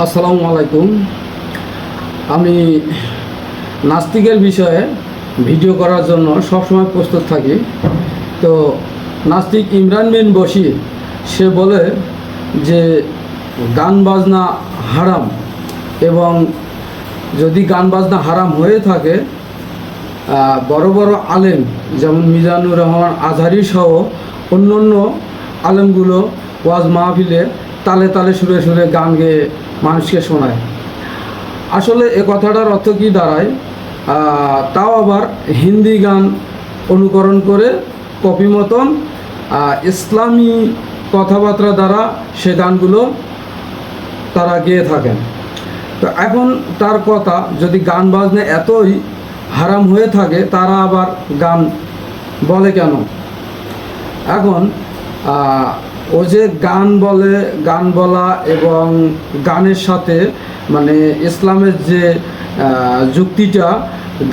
আসসালামু আলাইকুম। আমি নাস্তিকের বিষয়ে ভিডিও করার জন্য সবসময় প্রস্তুত থাকি। তো নাস্তিক ইমরান বিন বশির, সে বলে যে গান বাজনা হারাম এবং যদি গান বাজনা হারাম হয়ে থাকে বড় বড় আলেম যেমন মিজানুর রহমান আজহারি সহ অন্য অন্য আলেমগুলো ওয়াজ মাহফিলে তালে তালে সুরে সুরে গান গেয়ে মানুষকে শোনায়। আসলে এ কথাটার অর্থ কী দাঁড়ায়? তাও আবার হিন্দি গান অনুকরণ করে কপি মতন ইসলামী কথাবার্তা দ্বারা সে গানগুলো তারা গেয়ে থাকেন। তো এখন তার কথা, যদি গান বাজনা এতই হারাম হয়ে থাকে, তারা আবার গান বলে কেন? এখন ও যে গান বলে, গান বলা এবং গানের সাথে মানে ইসলামের যে যুক্তিটা,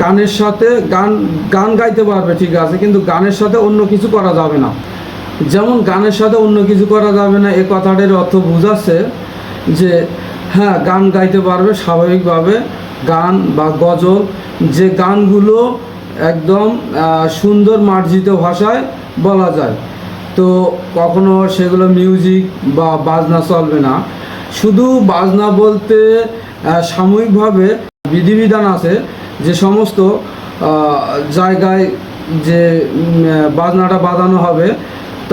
গানের সাথে গান গান গাইতে পারবে, ঠিক আছে, কিন্তু গানের সাথে অন্য কিছু করা যাবে না। যেমন গানের সাথে অন্য কিছু করা যাবে না, এ কথাটির অর্থ বোঝাচ্ছে যে হ্যাঁ গান গাইতে পারবে স্বাভাবিকভাবে, গান বা গজল, যে গানগুলো একদম সুন্দর মার্জিত ভাষায় বলা যায়। তো কখনো সেগুলো মিউজিক বা বাজনা চলবে না। শুধু বাজনা বলতে সাময়িকভাবে বিধিবিধান আছে যে সমস্ত জায়গায় যে বাজনাটা বাজানো হবে,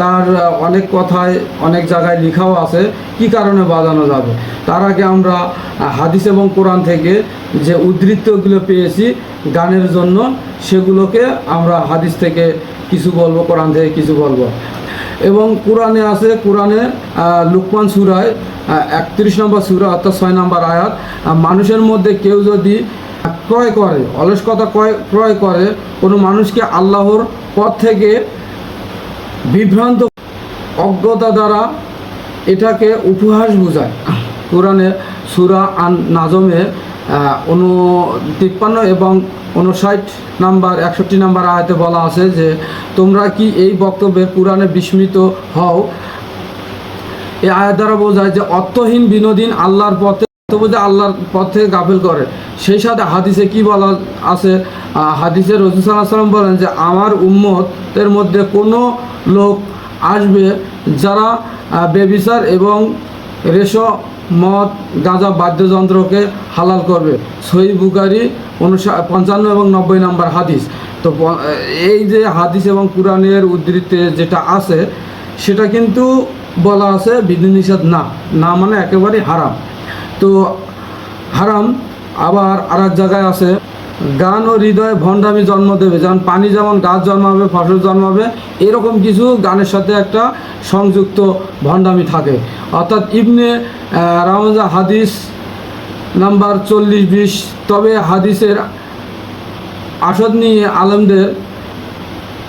তার অনেক কথায়, অনেক জায়গায় লেখাও আছে কি কারণে বাজানো যাবে। তার আগে আমরা হাদিস এবং কোরআন থেকে যে উদ্ধৃতগুলো পেয়েছি গানের জন্য, সেগুলোকে আমরা হাদিস থেকে কিছু বলব, কোরআন থেকে কিছু বলব। এবং কোরআনে আছে, কোরআনে লুকমান সুরায় একত্রিশ নম্বর সুরা অর্থাৎ ছয় নম্বর আয়াত। মানুষের মধ্যে কেউ যদি ক্রয় করে, অলসকতা ক্রয় ক্রয় করে, কোনো মানুষকে আল্লাহর পথ থেকে বিভ্রান্ত, অজ্ঞতা দ্বারা এটাকে উপহাস বোঝায়। কোরআনে সুরা আন নাজমে তিপ্পান্ন এবং উনষাট নাম্বার, একষট্টি নাম্বার আয়াতে বলা আছে যে, তোমরা কি এই বক্তব্যের কোরআনে বিস্মিত হও? এই আয়াত দ্বারা বোঝায় যে, অর্থহীন বিনোদিন আল্লাহর পথে বোঝা আল্লাহর পথ থেকে গাফিল করে। সেই সাথে হাদিসে কি বলা আছে? হাদিসে রসুল বলেন যে, আমার উম্মতের মধ্যে কোনো লোক আসবে যারা বেবিচার এবং রেশো, মদ, গাঁজা বাদ্যযন্ত্রকে হালাল করবে। সই বুকারি অনুসা পঞ্চান্ন এবং নব্বই নম্বর হাদিস। তো এই যে হাদিস এবং কোরআনের উদ্ধৃতে যেটা আছে, সেটা কিন্তু বলা আছে বিধিনিষেধ না। না মানে একেবারে হারাম। তো হারাম, আবার আর এক জায়গায় আছে গান ও হৃদয়ে ভণ্ডামি জন্ম দেবে। যেমন পানি যেমন গাছ জন্মাবে, ফসল জন্মাবে, এরকম কিছু গানের সাথে একটা সংযুক্ত ভণ্ডামি থাকে। অর্থাৎ ইবনে রামজা হাদিস নাম্বার চল্লিশ বিশ, তবে হাদিসের আসদ নিয়ে আলমদের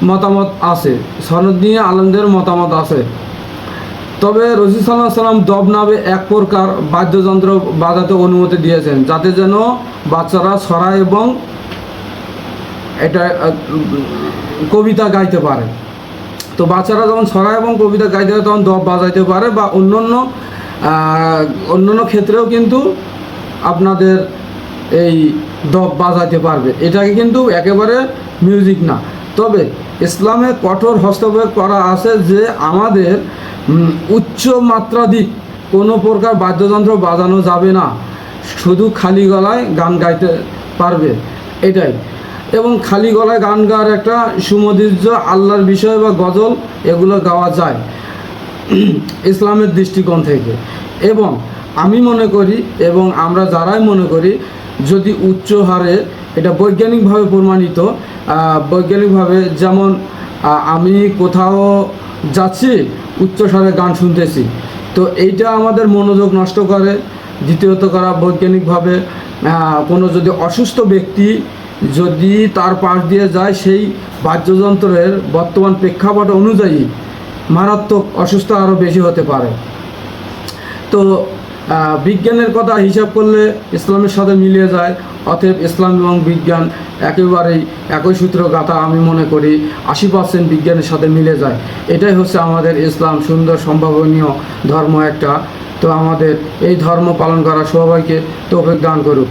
মতামত আছে, সনদ নিয়ে আলমদের মতামত আছে। তবে রসি সাল্লাহ সাল্লাম দব নামে এক প্রকার বাদ্যযন্ত্র বাজাতে অনুমতি দিয়েছেন, যাতে যেন বাচ্চারা ছড়া এবং এটা কবিতা গাইতে পারে। তো বাচ্চারা যখন সরা এবং কবিতা গাইতে পারে তখন দব বাজাইতে পারে বা অন্যান্য অন্যান্য ক্ষেত্রেও কিন্তু আপনাদের এই দব বাজাইতে পারবে। এটাকে কিন্তু একেবারে মিউজিক না। তবে ইসলামে কঠোর হস্তক্ষেপ করা আছে যে আমাদের উচ্চ মাত্রাধিক কোনো প্রকার বাদ্যযন্ত্র বাজানো যাবে না। শুধু খালি গলায় গান গাইতে পারবে। এটাই। এবং খালি গলায় গান গাওয়ার একটা সুমধুর্য আল্লাহর বিষয় বা গজল এগুলো গাওয়া যায় ইসলামের দৃষ্টিকোণ থেকে। এবং আমি মনে করি এবং আমরা যারাই মনে করি, যদি উচ্চ হারে এটা বৈজ্ঞানিকভাবে প্রমাণিত বৈজ্ঞানিকভাবে যেমন আমি কোথাও যাচ্ছি, উচ্চ স্বরে গান শুনতেছি। তো এইটা আমাদের মনোযোগ নষ্ট করে। দ্বিতীয়ত করা, বৈজ্ঞানিকভাবে কোনো যদি অসুস্থ ব্যক্তি যদি তার পাশ দিয়ে যায়, সেই বাদ্যযন্ত্রের বর্তমান প্রেক্ষাপট অনুযায়ী মারাত্মক অসুস্থ আরও বেশি হতে পারে। তো বিজ্ঞানের কথা হিসাব করলে ইসলামের সাথে মিলিয়ে যায়, অতএব ইসলাম এবং বিজ্ঞান একেবারেই একই সূত্র গাথা আমি মনে করি আশি পার্সেন্ট বিজ্ঞানের সাথে মিলে যায়। এটাই হচ্ছে আমাদের ইসলাম সুন্দর, সম্ভাবনীয় ধর্ম একটা। তো আমাদের এই ধর্ম পালন করা সবাইকে তৌফিক দান করুক।